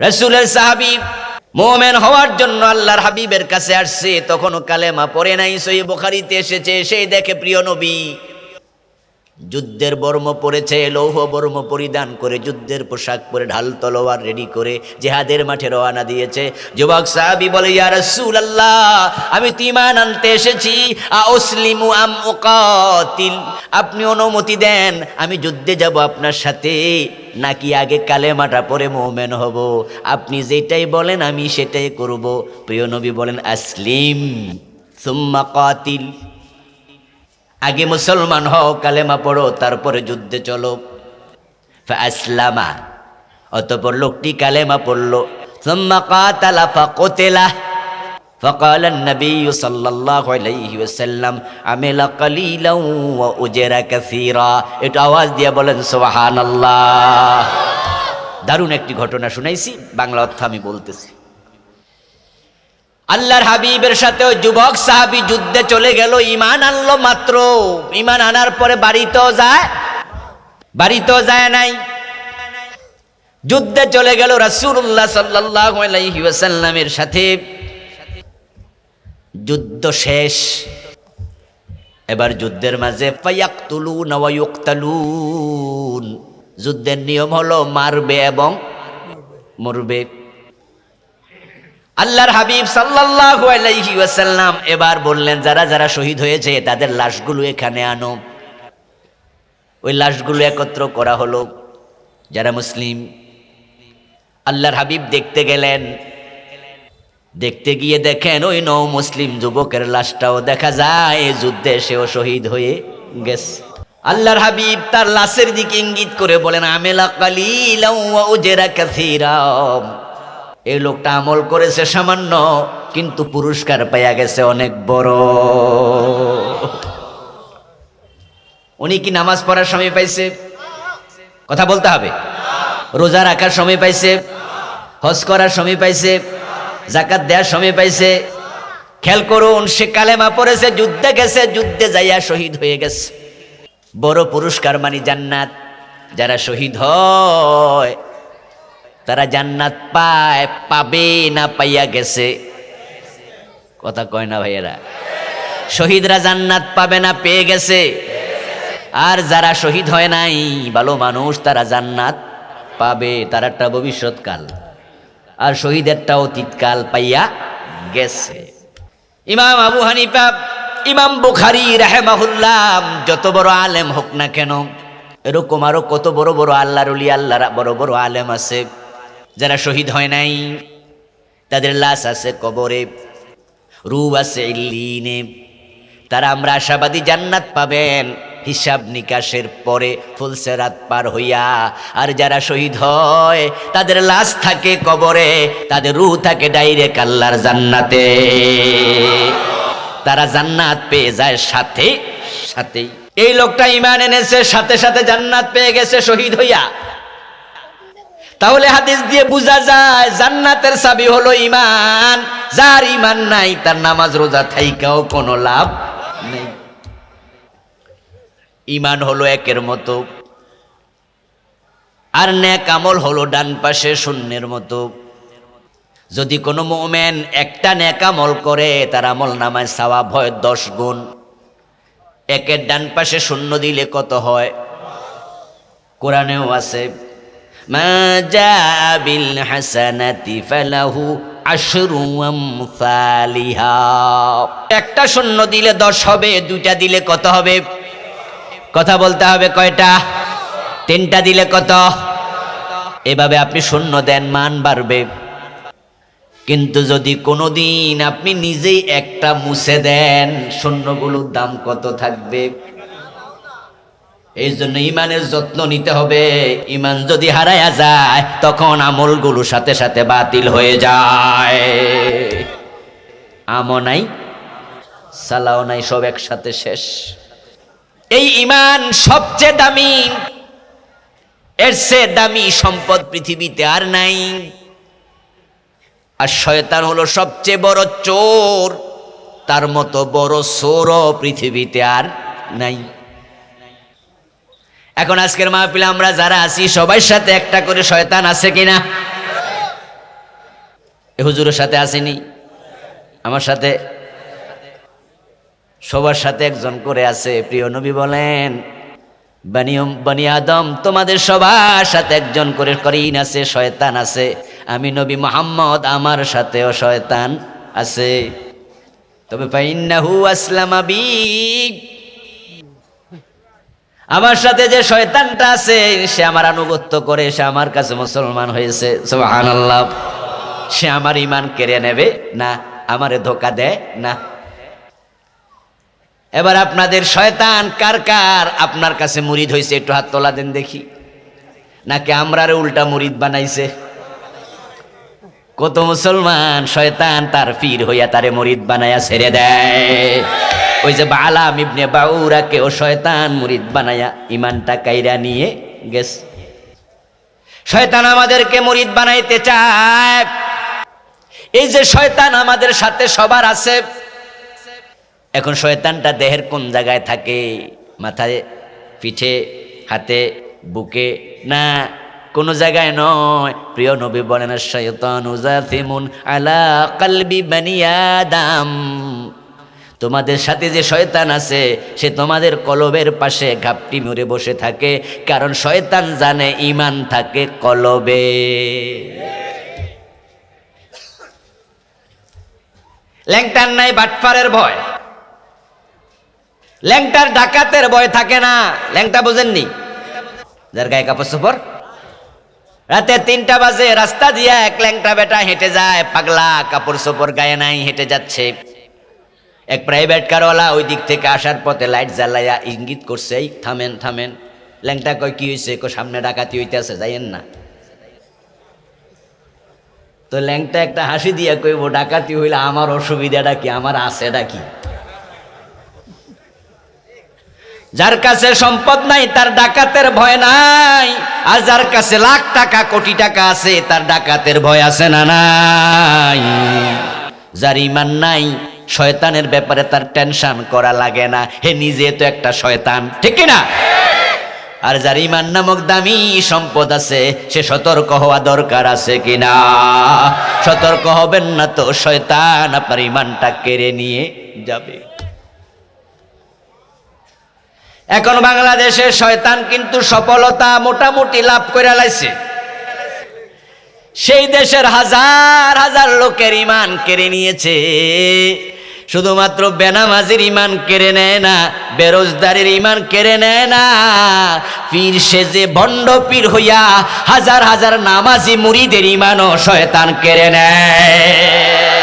রসুলের সাহাবি মোমেন হওয়ার জন্য আল্লাহর হাবিবের কাছে আসছে, তখনও কালেমা পড়ে নাই সই বোখারিতে এসেছে, সেই দেখে প্রিয় নবী যুদ্ধের বর্ম পরেছে লৌহ বর্ম পরিধান করে যুদ্ধের পোশাক পরে ঢাল তলোয়ার রেডি করে জেহাদের মাঠে রওনা দিয়েছে। যুবক সাহাবি বলে, ইয়া রাসূলুল্লাহ, আমি তো ঈমান আনতে এসেছি। আউসলিমু আম উকাতিল? আপনি অনুমতি দেন, আমি যুদ্ধে যাব আপনার সাথে, নাকি আগে কালেমাটা পরে মুমিন হব? আপনি যেটাই বলেন, আমি সেটাই করব। প্রিয় নবী বলেন, আসলিম, সুম্মা কাতিল। আগে মুসলমান হও কালেমা পড়ো তারপরে যুদ্ধে চলো আসলামা অতপর লোকটি কালেমা পড়ল ثم قاتل فقتله فقال النبي صلى الله عليه وسلم عمل قليلا واجر كثيرا এটা আওয়াজ দিয়ে বলেন সুবহানাল্লাহ দারুণ একটি ঘটনা শুনাইছি বাংলা অর্থ আমি বলতেছি আল্লাহর হাবিবের সাথে ওই যুবক সাহাবি যুদ্ধে চলে গেল ইমান আনলো মাত্র। ইমান আনার পরে বাড়িতেও যায় বাড়িতেও যায় নাই। যুদ্ধে চলে গেল রাসূলুল্লাহ সাল্লাল্লাহু আলাইহি সাথে। যুদ্ধ শেষ। এবার যুদ্ধের মাঝে যুদ্ধের নিয়ম হলো মারবে এবং মরবে। আল্লাহর হাবিব সাল্লাল্লাহু এবার বললেন, যারা যারা শহীদ হয়েছে, তাদের লাশগুলো এখানে আনো। ওই লাশগুলো একত্র করা হলো। যারা মুসলিম, আল্লাহর হাবিব দেখতে গেলেন। দেখতে গিয়ে দেখেন, ওই নৌ মুসলিম যুবকের লাশটাও দেখা যায় যুদ্ধে সেও শহীদ হয়ে গেছে। আল্লাহর হাবিব তার লাশের দিকে ইঙ্গিত করে বলেন, আমেলা কালিলাম এই লোকটা আমল করেছে সামান্য, কিন্তু পুরস্কার পাইয়া গেছে অনেক বড়। উনি কি নামাজ পড়ার সময় পাইছে? কথা বলতে হবে। রোজা রাখার সময় পাইছে। হজ করার সময় পাইছে। জাকাত দেওয়ার সময় পাইছে। খেয়াল করুন, সে কালেমা পড়েছে, যুদ্ধে গেছে, যুদ্ধে যাইয়া শহীদ হয়ে গেছে। বড় পুরস্কার মানি জান্নাত। যারা শহীদ হয় তারা জান্নাত পায়, পাবে না পাইয়া গেছে। কথা কয় না ভাইয়েরা? শহীদরা জান্নাত পাবে না, পেয়ে গেছে। আর যারা শহীদ হয় নাই, ভালো মানুষ, তারা জান্নাত পাবে। তারাটা ভবিষ্যৎকাল। আর শহীদেরটা অতীতকাল পাইয়া গেছে। ইমাম আবু হানিফা, ইমাম বুখারি রাহেমাহুল্লাহ, যত বড় আলেম হোক না কেন, এরকম আরও কত বড় বড় আল্লাহর উলি আল্লাহর বড় বড় আলেম আছে। যারা শহীদ হয় নাই, তাদের লাশ আছে কবরে, রূপ আছে ইল্লিনে। তারা আমরা আশাবাদী জান্নাত পাবেন, হিসাব নিকাশের পরে ফুলসেরাত পার হইয়া। আর যারা শহীদ হয়, তাদের লাশ থাকে কবরে, তাদের রু থাকে ডাইরেক্ট কাল্লার জান্নাতে। তারা জান্নাত পেয়ে যায় সাথে, সাথেই। এই লোকটা ইমান এনেছে, সাথে সাথে জান্নাত পেয়ে গেছে শহীদ হইয়া। তাহলে হাদিস দিয়ে বোঝা যায়, জান্নাতের চাবি হলো ইমান যার ইমান নাই, তার নামাজ রোজা থাইকাও কোনো লাভ নেই। ইমান হলো একের মতো, আর ন্যাক আমল হলো ডান পাশে শূন্যের মতো। যদি কোনো মোমেন একটা ন্যাক আমল করে, তার আমল নামায় সাওয়া ভয় দশ গুণ। একের ডান পাশে শূন্য দিলে কত হয়? কোরআনেও আছে। একটা শূন্য দিলে দশ হবে, দুইটা দিলে কত হবে? কথা বলতে হবে কয়টা? তিনটা দিলে কত? এভাবে আপনি শূন্য দেন, মান বাড়বে। কিন্তু যদি কোনোদিন আপনি নিজেই একটা মুছে দেন, শূন্যগুলোর দাম কত থাকবে? এই জন্য ইমানের যত্ন নিতে হবে। ইমান যদি হারায়া যায়, তখন আমলগুলো সাথে সাথে বাতিল হয়ে যায়। আমও নাই, সালাও নাই, সব একসাথে শেষ। এই ইমান সবচেয়ে দামি। এর সে দামি সম্পদ পৃথিবীতে আর নাই। আর শয়তান হলো সবচেয়ে বড় চোর। তার মতো বড় চোরও পৃথিবীতে আর নাই। এখন আজকের মাহফিলে আমরা যারা আছি সবার সাথে একটা করে শয়তান আছে কিনা? হুজুরের সাথে আসেনি? আমার সাথে? সবার সাথে একজন করে আছে। প্রিয় নবী বলেন বানিয়ম বানি আদম, তোমাদের সবার সাথে একজন করে করিন আছে, শয়তান আছে। আমি নবী মোহাম্মদ, আমার সাথেও শয়তান আছে। তবে ফাইন্নাহু আসলামা বি আমার সাথে যে শয়তানটা আছে, সে আমার আনুগত্য করে, সে আমার কাছে মুসলমান হয়েছে। সুবহানাল্লাহ। সে আমার ইমান কেড়ে নেবে? না। আমারে ধোকা দেয়? না। এবার আপনাদের শয়তান কার কার? আপনার কাছে মুরিদ হয়েছে একটু হাত তোলা দেন দেখি। নাকি আমরারে উল্টা মুরিদ বানাইছে? কত মুসলমান শয়তান তার পীর হইয়া তারে মুরিদ বানায়া ছেড়ে দেয়। ওই যে বালাম ইবনে বাউরাকে ও শয়তান মুরিদ বানায়া ইমানটা কাইরা নিয়ে গেছে। শয়তান আমাদেরকে মুরিদ বানাইতে চায়। এই যে শয়তান আমাদের সাথে সবার আছে। এখন শয়তানটা দেহের কোন জায়গায় থাকে? মাথায়, পিঠে, হাতে, বুকে? না, কোনো জায়গায় নয়। প্রিয় নবী বলেন শয়তান উজাফিমুন আলা কালবি বানি আদম। তোমাদের সাথে যে শয়তান আছে, সে তোমাদের কলবের পাশে ঘাপটি মুড়ে বসে থাকে। কারণ শয়তান জানে ইমান থাকে কলবে। ল্যাংটার নাই বাটফারের ভয়। ল্যাংটার ডাকাতের ভয় থাকে না। ল্যাংটা বোঝেননি? যার গায়ে কাপড় সফর রাতে তিনটা বাজে, রাস্তা দিয়ে এক ল্যাংটা বেটা হেঁটে যায়, পাগলা কাপড় সফর গায়ে নাই, হেঁটে যাচ্ছে। এক প্রাইভেট কারওয়ালা ওই দিক থেকে আসার পথে লাইট জ্বালাইয়া ইঙ্গিত করছে, এই থামেন থামেন। ল্যাংটা কয়, কি হয়েছে কো সামনে ডাকাতি হইতেছে, যাইয়েন না। তো ল্যাংটা একটা হাসি দিয়া কইব, ডাকাতি হইলে আমার অসুবিধাটা কি? আমার আছেটা কি? যার কাছে সম্পদ নাই, তার ডাকাতের ভয় নাই। আর যার কাছে লাখ টাকা, কোটি টাকা আছে, তার ডাকাতের ভয় আছে না নাই। যার ইমান নাই শয়তানের ব্যাপারে তার টেনশন করা লাগে না। হে, নিজে তো একটা শয়তান, ঠিক না? আর যার ইমান নামক দামি সম্পদ আছে, সে সতর্ক হওয়া দরকার আছে কিনা সতর্ক হবেন না তো শয়তান, আপনার ইমানটা কেড়ে নিয়ে যাবে। এখন বাংলাদেশে শয়তান কিন্তু সফলতা মোটামুটি লাভ করে লাইছে। সেই দেশের হাজার হাজার লোকের ইমান কেড়ে নিয়েছে। শুধুমাত্র বেনামাজির ইমান কেড়ে নেয় না, বেরোজদারের ইমান কেড়ে নেয় না। পীর সেজে ভণ্ড পীর হইয়া হাজার হাজার নামাজি মুড়িদের ইমানও শয়তান কেড়ে নেয়।